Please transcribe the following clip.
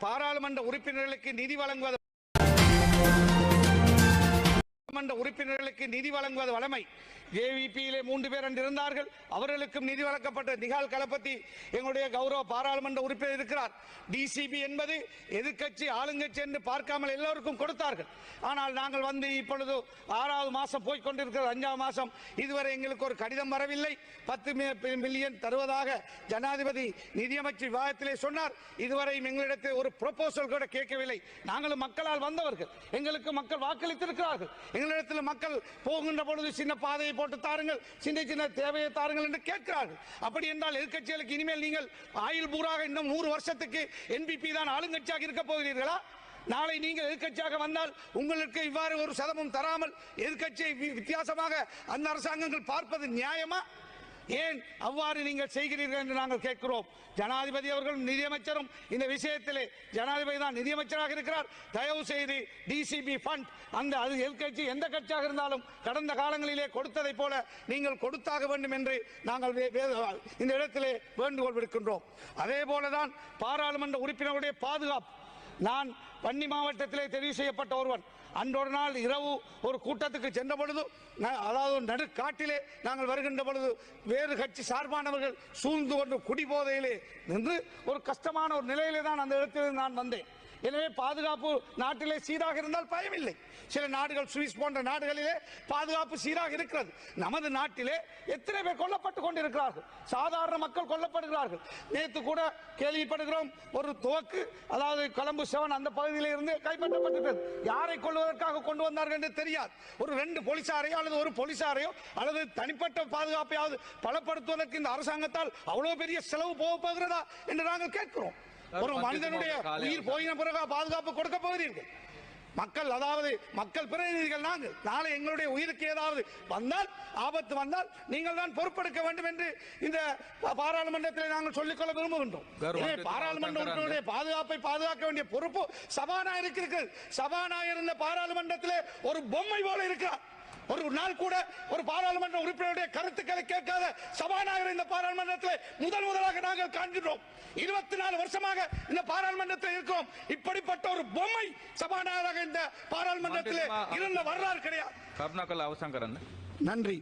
பாராளுமன்ற உறுப்பினர்களுக்கு நிதி வழங்குவது சட்டமன்ற உறுப்பினர்களுக்கு நிதி வழங்குவது வழமை. ஜேவிபியிலே மூன்று பேர் அன்று இருந்தார்கள். அவர்களுக்கும் நிதி வழங்கப்பட்ட நிகால் கலப்பத்தி எங்களுடைய கௌரவ பாராளுமன்ற உறுப்பினர் இருக்கிறார். டிசிபி என்பது எதிர்க்கட்சி ஆளுங்கட்சி என்று பார்க்காமல் எல்லோருக்கும் கொடுத்தார்கள். ஆனால் நாங்கள் வந்து இப்பொழுது ஆறாவது மாதம் போய்கொண்டிருக்கிறது அஞ்சாவது மாதம் இதுவரை எங்களுக்கு ஒரு கடிதம் வரவில்லை. பத்து மில்லியன் தருவதாக ஜனாதிபதி நிதியமைச்சர் விவாதத்திலே சொன்னார். இதுவரையும் எங்களிடத்தில் ஒரு ப்ரொபோசல் கூட கேட்கவில்லை. நாங்களும் மக்களால் வந்தவர்கள். எங்களுக்கு மக்கள் வாக்களித்திருக்கிறார்கள். எங்களிடத்தில் மக்கள் போகின்ற பொழுது சின்ன பாதையை போட்டு தாருங்கள் சின்ன சின்ன தேவையை தாருங்கள் என்று கேட்கிறார்கள். அப்படி என்றால் எதிர்க்கட்சிகளுக்கு இனிமேல் நீங்கள் ஆயுள் பூராக இன்னும் நூறு வருஷத்துக்கு என்பிபி தான் ஆளுங்கட்சியாக இருக்க போகிறீர்களா? நாளை நீங்கள் எதிர்க்கட்சியாக வந்தால் உங்களுக்கு இவ்வாறு ஒரு சதமும் தராமல் எதிர்க்கட்சியை வி- வித்தியாசமாக அந்த அரசாங்கங்கள் பார்ப்பது நியாயமா? ஏன் அவ்வாறு நீங்கள் செய்கிறீர்கள் என்று நாங்கள் கேட்கிறோம்? ஜனாதிபதி அவர்களும் நிதியமைச்சரும் இந்த விஷயத்திலே ஜனாதிபதி தான் நிதியமைச்சராக இருக்கிறார். தயவு செய்து டிசிபி ஃபண்ட் அந்த அது எதிர்கட்சி எந்த கட்சியாக இருந்தாலும் கடந்த காலங்களிலே கொடுத்ததை போல நீங்கள் கொடுத்தாக வேண்டும் என்று நாங்கள் வே- இந்த இடத்திலே வேண்டுகோள் விடுக்கின்றோம் அதே போலதான் பாராளுமன்ற உறுப்பினருடைய பாதுகாப்பு. நான் வன்னி மாவட்டத்திலே தெரிவு செய்யப்பட்ட ஒருவன். அன்றொரு நாள் இரவு ஒரு கூட்டத்துக்கு சென்ற பொழுது ந- அதாவது ஒரு நடுக்காட்டிலே நாங்கள் வருகின்ற பொழுது வேறு கட்சி சார்பானவர்கள் சூழ்ந்து கொண்டு குடிபோதையிலே நின்று ஒரு கஷ்டமான ஒரு நிலையிலே தான் அந்த இடத்தில் நான் வந்தேன். எனவே பாதுகாப்பு நாட்டிலே சீராக இருந்தால் பயமில்லை. சில நாடுகள் சுவிஸ் போன்ற நாடுகளிலே பாதுகாப்பு சீராக இருக்கிறது. நமது நாட்டிலே எத்தனை பேர் கொல்லப்பட்டு கொண்டிருக்கிறார்கள்? சாதாரண மக்கள் கொல்லப்படுகிறார்கள். நேற்று கூட கேள்விப்படுகிறோம் ஒரு துவக்கு அதாவது கொலம்பு செவன் அந்த பகுதியில் இருந்து கைப்பற்றப்பட்டிருக்கிறது. யாரை கொள்வதற்காக கொண்டு வந்தார்கள் என்று தெரியாது. ஒரு ரெண்டு போலீசாரையோ அல்லது ஒரு போலீசாரையோ அல்லது தனிப்பட்ட பாதுகாப்பையாவது பலப்படுத்துவதற்கு இந்த அரசாங்கத்தால் அவ்வளவு பெரிய செலவு போக போகிறதா என்று நாங்கள் கேட்கிறோம். ஒரு மனிதனுடைய உயிர் போயின பிறகு பாதுகாப்பு கொடுக்க போகிறீர்கள். மக்கள் அதாவது மக்கள் பிரதிநிதிகள் நாங்கள். நாளை எங்களுடைய உயிருக்கு ஏதாவது வந்தால் ஆபத்து வந்தால் நீங்கள் தான் பொறுப்பெடுக்க வேண்டும் என்று இந்த பாராளுமன்றத்தில் நாங்கள் சொல்லிக்கொள்ள விரும்புகின்றோம். பாராளுமன்ற. உறுப்பினருடைய பாதுகாப்பை பாதுகாக்க வேண்டிய பொறுப்பு சபாநாயகருக்கு. இருக்கிறது சபாநாயகர் இந்த பாராளுமன்றத்திலே ஒரு பொம்மை போல இருக்கிறார். ஒரு நாள் கூட ஒரு பாராளுமன்ற உறுப்பினருடைய கருத்துக்களை கேட்காத சபாநாயகர் இந்த பாராளுமன்றத்தில் முதல் முதலாக நாங்கள் காண்கிறோம் இருபத்தி நாலு வருஷமாக இந்த பாராளுமன்றத்தில் இருக்கிறோம். இப்படிப்பட்ட ஒரு பொம்மை சபாநாயகராக இந்த பாராளுமன்றத்தில் இருந்த வரலாறு கிடையாது. கருணாகல் அவசங்கரன் நன்றி.